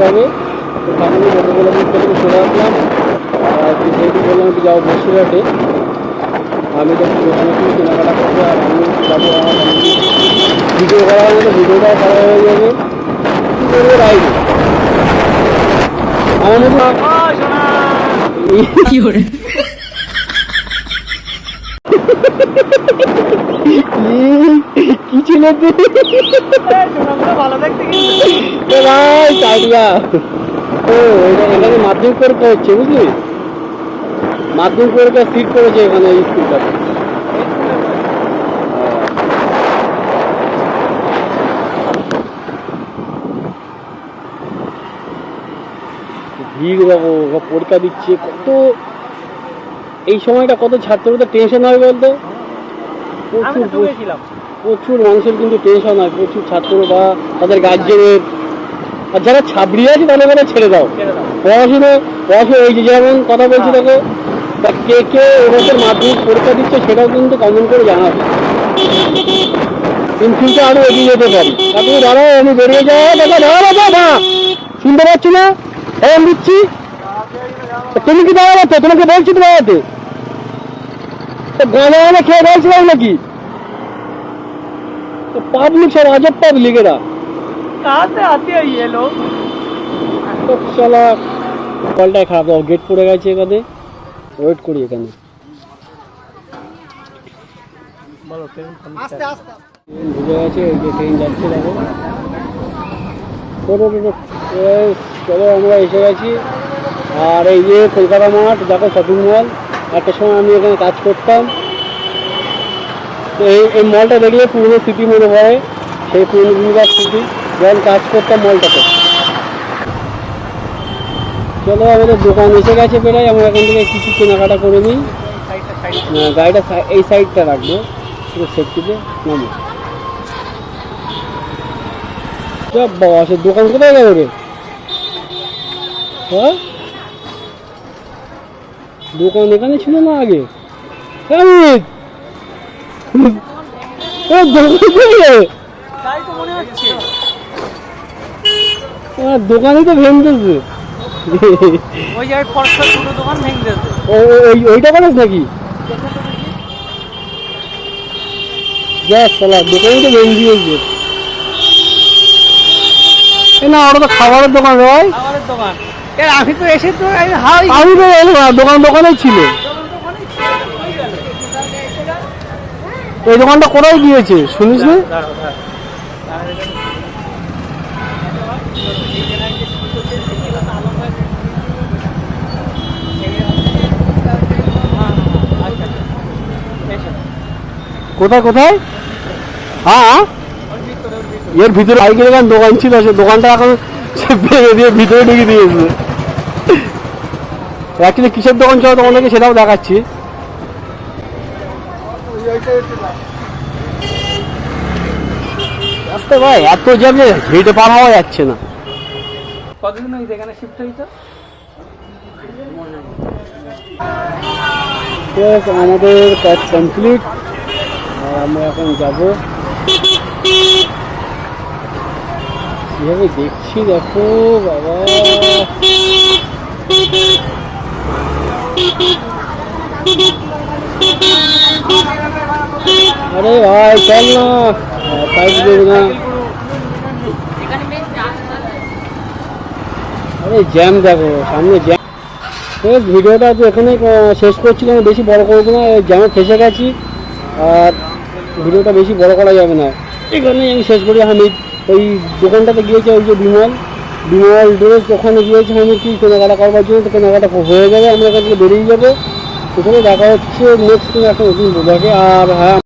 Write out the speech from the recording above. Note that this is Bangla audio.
হবে তো সামনে মোটরগুলো থেকে সরে আসলাম। যেহেতু বললাম একটু যাও বসিরহাটে আমি তো ওখানে কিছু কেনাকাটা করব আর আমি যাব আমার ভিডিও করা হবে তো ভিডিওটাও করা হয়ে যাবে। কী করব রাইড আমার মতো কি hore কি ছিল ভালো দেখতে ভাই চাইডিয়া ও এখানে মাধ্যমিক পরীক্ষা হচ্ছে বুঝলি? মাধ্যমিক পরীক্ষা সিট করেছে এখানে স্কুলটাতে। ভিড় দেখো পরীক্ষা দিচ্ছে কত এই সময়টা কত ছাত্রদের টেনশন হয় বলতো? আমি প্রচুর প্রচুর মানুষের কিন্তু টেনশন হয় প্রচুর ছাত্র বা তাদের গার্জেনের আর যারা ছাবড়ি আছে তাদের কথা ছেড়ে দাও। পড়াশুনো পড়াশুনো এই যে যেমন কথা বলছি দেখো তা কে কে এবছর মাধ্যমিক পরীক্ষা দিচ্ছে সেটাও কিন্তু কমেন্ট করে জানাবে ইন ফিউচার আরও এগিয়ে যেতে পারি। তুমি দাঁড়াও আমি বেরিয়ে যাও। দাদা দাঁড়াও দাদা শুনতে পাচ্ছি না? আমি দিচ্ছি। তুমি কি দাঁড়াতে তোমাকে বলছি তো দাঁড়াতে গানা গানা খেয়ে বলছিলাম নাকি? পাবলিক সব আজব পাবলিক এরা कहाँ से आते हैं ये लोग তো শালা কলটাই খারাপ দাও গেট পড়ে গেছে এখানে ওয়েট করি এখানে बोलो ট্রেন ঢুকে গেছে এই যে ট্রেন যাচ্ছে দেখো টোটো টোটো এই চলো আমরা এসে গেছি আর এই যে কলকাতা মাঠ দেখো শপিং মল একটা সময় আমি এখানে কাজ করতাম তো এই এই মলটা দেখলে পুরনো স্মৃতি মনে হয়। সেই পুরনো দিনকার স্মৃতি যখন কাজ করতাম মলটাতে চলো আমাদের দোকান এসে গেছে প্রায়। আমরা এখান থেকে কিছু কেনাকাটা করে নিই। গাড়িটা এই সাইডটা রাখব। পুরো সেফটিতে নামো বাবা সে দোকান কোথায় গেল রে? হ্যাঁ? দোকান এখানে ছিল না আগে! এ, দোকান তো ভেঙতেছে। ওই জায়গায় ফর্সা দুটো দোকান ওই ওইটা নাকি? দোকানই তো ভেঙে দিয়েছে। এ না ওটা তো খাবারের দোকান রে দোকান। আমি তো এসে তো আমি দোকান দোকানেই ছিল। এই দোকানটা কোথায় গিয়েছে শুনিস কোথায় কোথায়? হ্যাঁ? এর ভিতরে বাইকের এখানে দোকান ছিল, সে দোকানটা এখন ভেঙে দিয়ে ভিতরে ঢুকে দিয়েছে। অ্যাকচুয়ালি কিসের দোকান ছিল তোমাদেরকে সেটাও দেখাচ্ছি। রাস্তা ভাই এত জ্যাম যে হেঁটে পার হওয়া যাচ্ছে না। কতদিন হয়েছে এখানে শিফট হয়েছে? তো আমাদের কাজ কমপ্লিট আমরা এখন যাব। কীভাবে দেখছি দেখো বাবা। আরে ভাই চল না। জ্যাম দেখো, সামনে জ্যাম ভিডিওটা এখানে শেষ করছিলাম বেশি বড় করব না, এই জ্যামে ফেসে গেছি। আর ভিডিওটা বেশি বড় করা যাবে না। এখানেই আমি শেষ করি, আমি ওই দোকানটাতে গিয়েছি, ওই যে বিমল। বিমল ড্রেস ওখানে গিয়েছি, আমি কি কেনাকাটা করবার জন্য কেনাকাটা হয়ে যাবে, আমরা এখান থেকে বেরিয়ে যাব। ওখানে দেখা হচ্ছে নেক্সট একটা নতুন আর হ্যাঁ